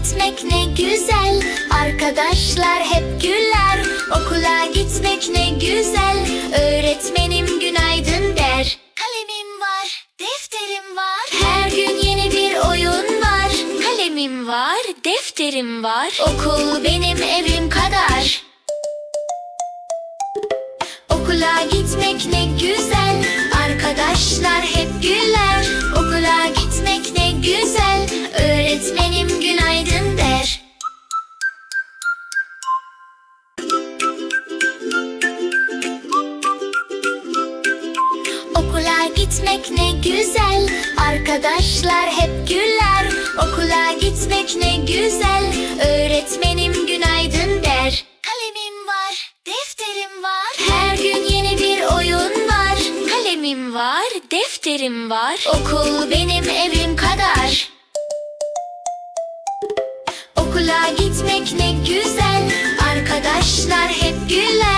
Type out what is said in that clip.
gitmek ne güzel. Arkadaşlar hep güler. Okula gitmek ne güzel. Öğretmenim günaydın der. Kalemim var, defterim var. Her gün yeni bir oyun var. Kalemim var, defterim var. Okul benim evim kadar. Okula gitmek ne güzel. Arkadaşlar hep Okula gitmek ne güzel. Arkadaşlar hep güler. Okula gitmek ne güzel. Öğretmenim günaydın der. Kalemim var, defterim var. Her gün yeni bir oyun var. Kalemim var, defterim var. Okul benim evim kadar. Okula gitmek ne güzel. Arkadaşlar hep güler